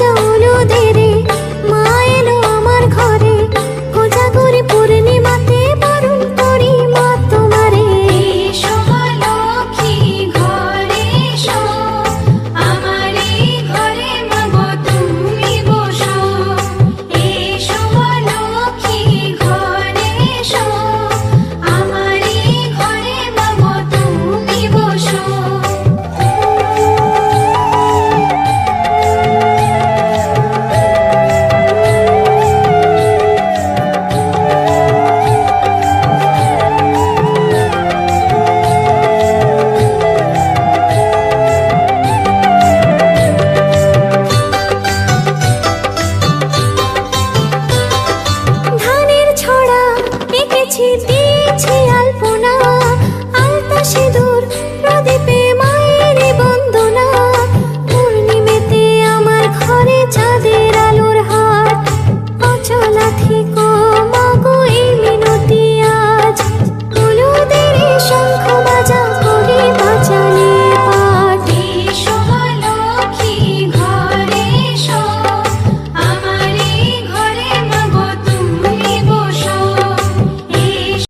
রাজা অনুদের দিয়েছি দিয়েছি আলপনা